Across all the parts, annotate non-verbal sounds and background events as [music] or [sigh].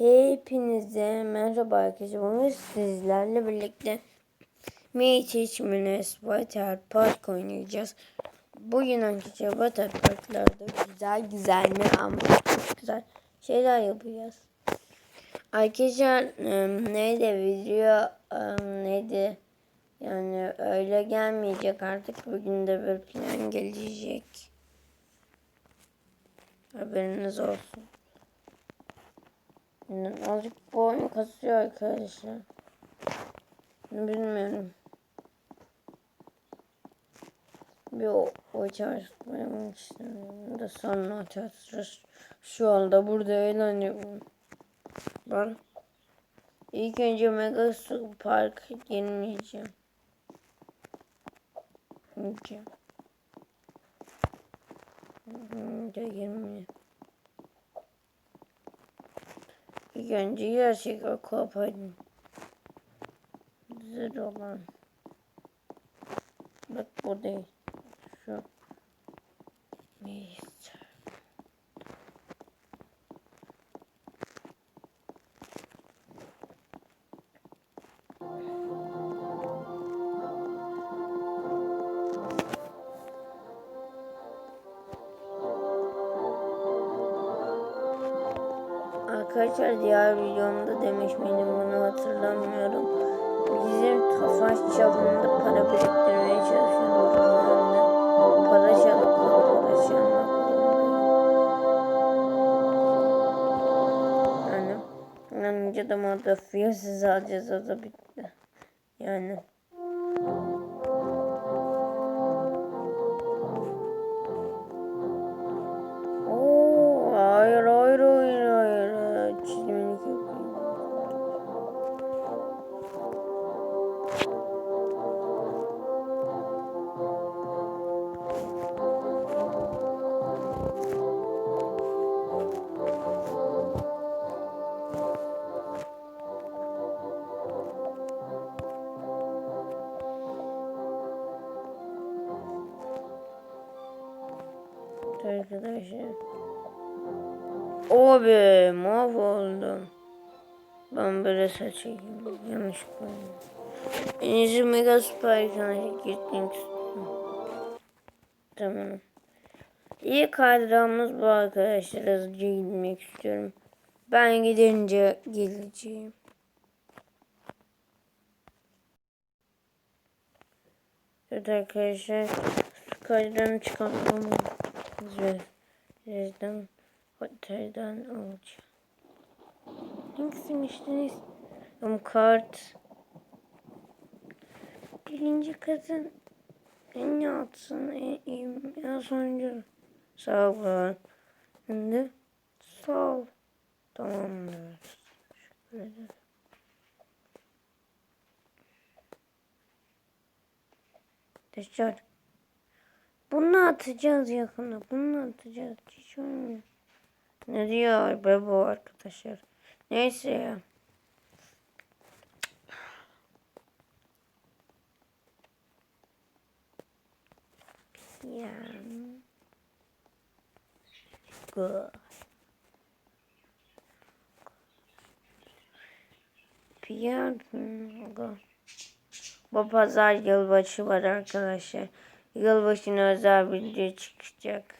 Hepinize merhaba arkadaşlar. Bugün sizlerle birlikte Minis Water Park oynayacağız. Bugün arkadaşlar Water Park'larda güzel güzel mi ama güzel şeyler yapacağız. Arkadaşlar ım, neydi video ım, neydi yani öyle gelmeyecek artık bugün de bir plan gelecek. Haberiniz olsun. Azıcık bu oyun kasıyor arkadaşlar. Bilmiyorum. Bir o, o çalışmayalım istemiyorum. Da sonra açarız. Şu anda burada eğleniyorum. Bak. İlk önce Mega Su Park girmeyeceğim. Girmeyeceğim. Önce girmeyeceğim. İlk önce gerçek aquaparkın güzel olan. Bak bu değil. Şu. Neyse Arkadaşlar diğer videomda demiş miydim bunu hatırlamıyorum. Bizim Tofaş çapında para biriktirmeye çalışıyoruz. Yani para çalıp para çalmak Yani önce de modifiye siz alacağız o da bitti. Yani Abi mahvoldum. Ben böyle saçayım. Yanlış koydum. En iyisi Mega Super istiyorum. Tamam. İlk kadramız bu arkadaşlar. Hızlıca gitmek istiyorum. Ben gidince geleceğim. Evet arkadaşlar. Kadranı çıkartmam. Güzel. Otelden alacağım. Hangisiymiştiniz? Um kart. Birinci kadın en altsın en iyi en sonuncu. Sağ olun. Şimdi sağ ol. Tamamdır. Ederim. Dışarı. Bunu atacağız yakında. Bunu atacağız. Hiç olmuyor. Ne diyor be bu arkadaşlar. Neyse ya. Ya. Good. Bu pazar yılbaşı var arkadaşlar. Yılbaşına özel video çıkacak.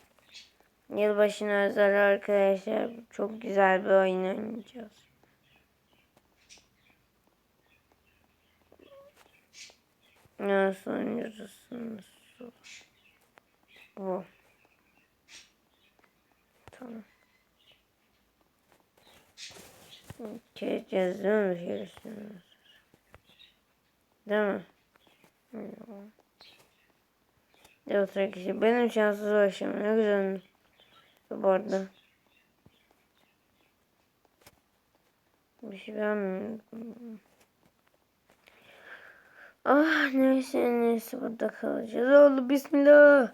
Yılbaşına özel arkadaşlar çok güzel bir oyun oynayacağız. Nasıl oynuyorsunuz? Bu. Tamam. Mi? Görüşürüz. Değil mi? Evet arkadaşlar benim şanssız başım ne güzel. Bu arada. Bir şey beğenmiyorum. Ah neyse neyse burada kalacağız. Oldu bismillah.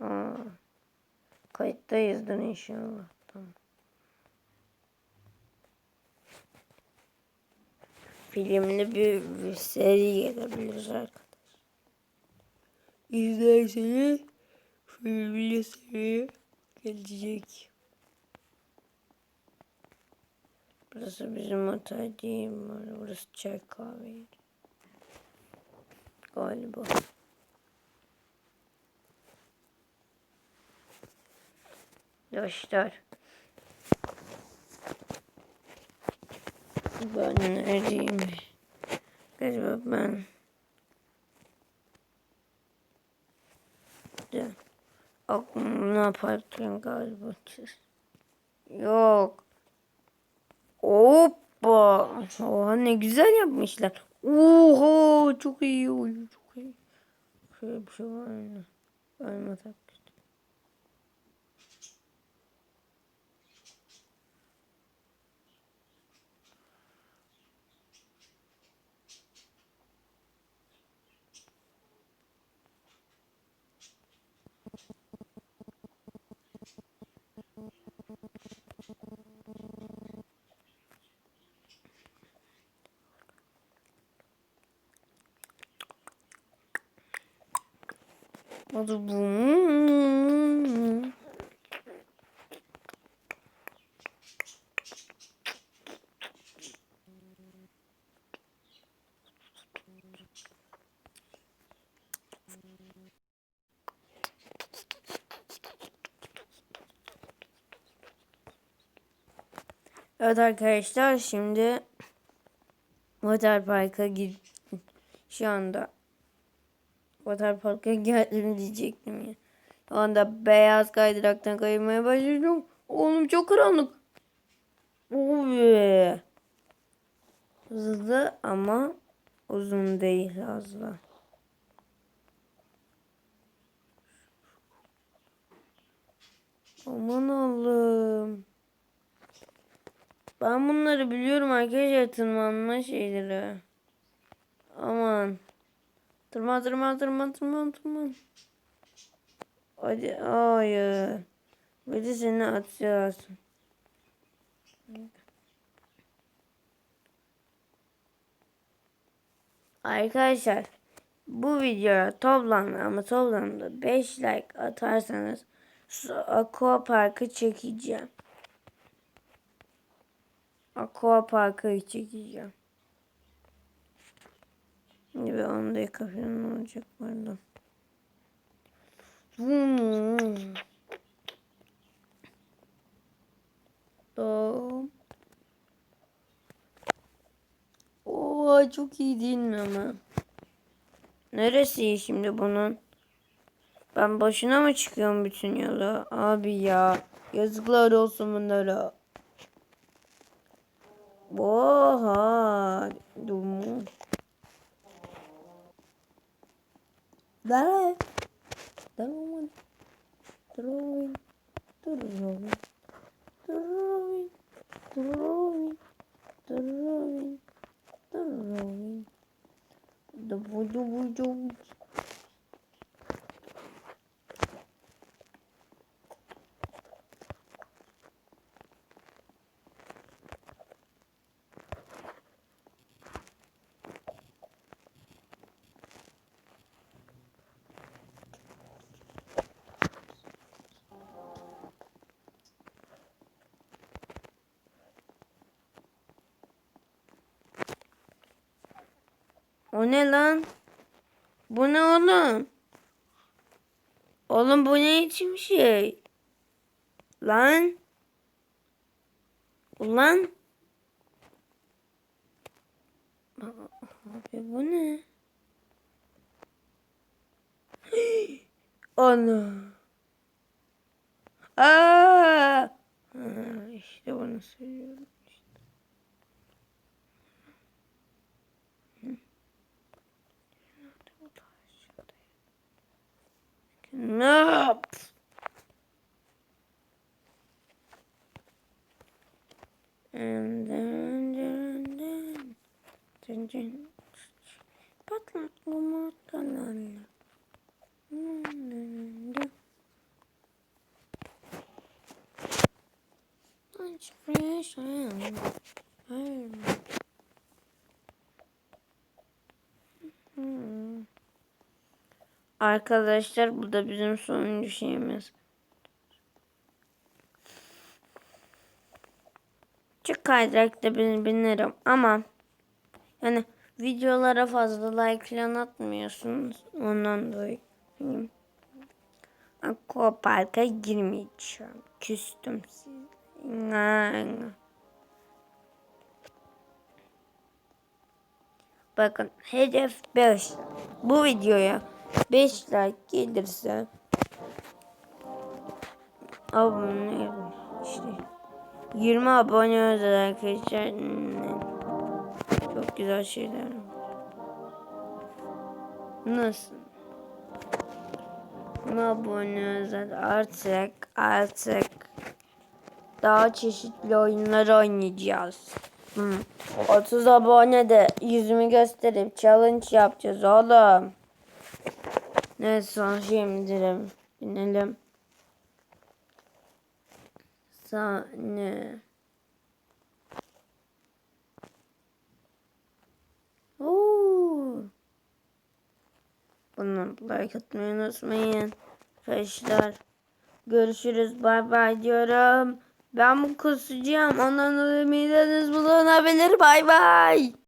Aa, kayıttayızdır inşallah. Tamam. Filmli bir, bir seri gelebiliriz arkadaşlar. İzlerseniz filmli seri gelecek. Burası bizim otel değil mi? Burası çay kahve. Galiba. Dostlar. Ben neredeyim? Galiba ben. De. Aklımda parkın galiba. Yok. Hoppa. Oha ne güzel yapmışlar. Oha çok iyi çok iyi. Şöyle bir şey var? Ölme tak. Hadi bu. Evet arkadaşlar şimdi Water Park'a git şu anda Water Park'a geldim diyecektim ya. Şu anda beyaz kaydıraktan kaymaya başladım. Oğlum çok karanlık. Oy. Hızlı ama uzun değil fazla. Aman Allah'ım. Ben bunları biliyorum arkadaşlar tırmanma şeyleri. Aman. Tırman tırman tırman tırman tırman. Hadi hayır. Bir de seni atacağız. Arkadaşlar bu videoya toplamda ama toplamda 5 like atarsanız su aqua parkı çekeceğim. Aqua parkı çekeceğim. 10 dakika falan olacak pardon. Tamam. Oo çok iyi değil mi ama? Neresi iyi şimdi bunun? Ben boşuna mı çıkıyorum bütün yola? Abi ya. Yazıklar olsun bunlara. Oha. Dumu. Здорово. Здорово. Здоровый. Здоровый. Здоровый. Здоровый. Здоровый. Здоровый. добу, дубу, дубу. O ne lan? Bu ne oğlum? Oğlum bu ne için bir şey? Lan? Ulan? Abi bu ne? [gasps] Ana. Aa! Ha, işte bunu söylüyorum. No. And then, then, then, then, then. Patlaklama talanla. It's fresh and I'm. Mm-hmm. Arkadaşlar bu da bizim sonuncu şeyimiz. Çık kaydırakta bin, binerim ama yani videolara fazla like falan atmıyorsunuz. Ondan dolayı. Aquapark'a girmeyeceğim. Küstüm size. Bakın hedef 5. Bu videoya 5 like gelirse abone işte 20 abone özel arkadaşlar. Hmm, Çok güzel şeyler. Nasıl? 20 abone özel artık artık daha çeşitli oyunlar oynayacağız. Hı. 30 abone de yüzümü gösterip challenge yapacağız oğlum. Neyse son şimdi binelim. Sahne. Oo. Bunu like atmayı unutmayın. Arkadaşlar. Görüşürüz. Bay bay diyorum. Ben bu kusacağım. Ondan dolayı mideniz bulanabilir. Bay bay.